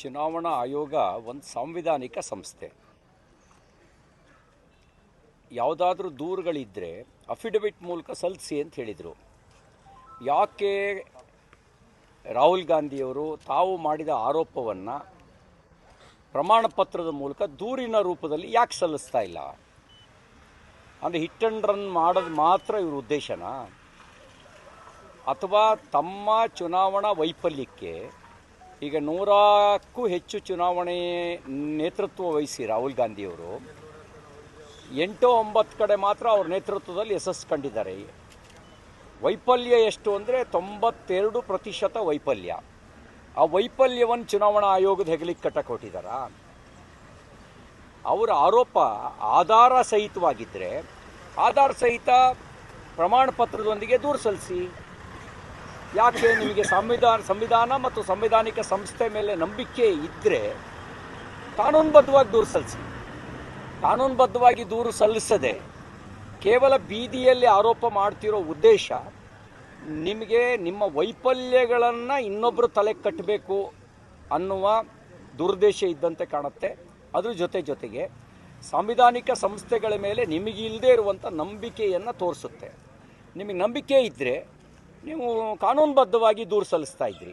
ಚುನಾವಣಾ ಆಯೋಗ ಒಂದು ಸಾಂವಿಧಾನಿಕ ಸಂಸ್ಥೆ. ಯಾವುದಾದ್ರೂ ದೂರುಗಳಿದ್ದರೆ ಅಫಿಡವಿಟ್ ಮೂಲಕ ಸಲ್ಲಿಸಿ ಅಂತ ಹೇಳಿದರು. ಯಾಕೆ ರಾಹುಲ್ ಗಾಂಧಿಯವರು ತಾವು ಮಾಡಿದ ಆರೋಪವನ್ನು ಪ್ರಮಾಣ ಪತ್ರದ ಮೂಲಕ ದೂರಿನ ರೂಪದಲ್ಲಿ ಯಾಕೆ ಸಲ್ಲಿಸ್ತಾ ಇಲ್ಲ? ಅಂದರೆ ಹಿಟ್ ಆ್ಯಂಡ್ ರನ್ ಮಾಡೋದು ಮಾತ್ರ ಇವ್ರ ಉದ್ದೇಶನಾ? ಅಥವಾ ತಮ್ಮ ಚುನಾವಣಾ ವೈಫಲ್ಯಕ್ಕೆ ಈಗ ನೂರಕ್ಕೂ ಹೆಚ್ಚು ಚುನಾವಣೆ ನೇತೃತ್ವ ವಹಿಸಿ ರಾಹುಲ್ ಗಾಂಧಿಯವರು, ಎಂಟು ಒಂಬತ್ತು ಕಡೆ ಮಾತ್ರ ಅವ್ರ ನೇತೃತ್ವದಲ್ಲಿ ಯಶಸ್ಸು ಕಂಡಿದ್ದಾರೆ. ವೈಫಲ್ಯ ಎಷ್ಟು ಅಂದರೆ ತೊಂಬತ್ತೆರಡು ಪ್ರತಿಶತ ವೈಫಲ್ಯ. ಆ ವೈಫಲ್ಯವನ್ನು ಚುನಾವಣಾ ಆಯೋಗದ ಹೆಗಲಿಗೆ ಕಟ್ಟ ಕೊಟ್ಟಿದ್ದಾರಾ? ಅವರ ಆರೋಪ ಆಧಾರ ಸಹಿತವಾಗಿದ್ದರೆ ಆಧಾರ ಸಹಿತ ಪ್ರಮಾಣ ಪತ್ರದೊಂದಿಗೆ ದೂರು ಸಲ್ಲಿಸಿ. ಯಾಕೆ ನಿಮಗೆ ಸಂವಿಧಾನ ಸಂವಿಧಾನ ಮತ್ತು ಸಂವಿಧಾನಿಕ ಸಂಸ್ಥೆ ಮೇಲೆ ನಂಬಿಕೆ ಇದ್ದರೆ ಕಾನೂನುಬದ್ಧವಾಗಿ ದೂರು ಸಲ್ಲಿಸಿ. ಕಾನೂನುಬದ್ಧವಾಗಿ ದೂರು ಸಲ್ಲಿಸದೆ ಕೇವಲ ಬೀದಿಯಲ್ಲಿ ಆರೋಪ ಮಾಡ್ತಿರೋ ಉದ್ದೇಶ ನಿಮಗೆ ನಿಮ್ಮ ವೈಫಲ್ಯಗಳನ್ನು ಇನ್ನೊಬ್ಬರು ತಲೆ ಕಟ್ಟಬೇಕು ಅನ್ನುವ ದುರುದ್ದೇಶ ಇದ್ದಂತೆ ಕಾಣುತ್ತೆ. ಅದ್ರ ಜೊತೆ ಜೊತೆಗೆ ಸಾಂವಿಧಾನಿಕ ಸಂಸ್ಥೆಗಳ ಮೇಲೆ ನಿಮಗಿಲ್ಲದೆ ಇರುವಂಥ ನಂಬಿಕೆಯನ್ನು ತೋರಿಸುತ್ತೆ. ನಿಮಗೆ ನಂಬಿಕೆ ಇದ್ದರೆ ನೀವು ಕಾನೂನುಬದ್ಧವಾಗಿ ದೂರು ಸಲ್ಲಿಸ್ತಾ ಇದ್ರಿ.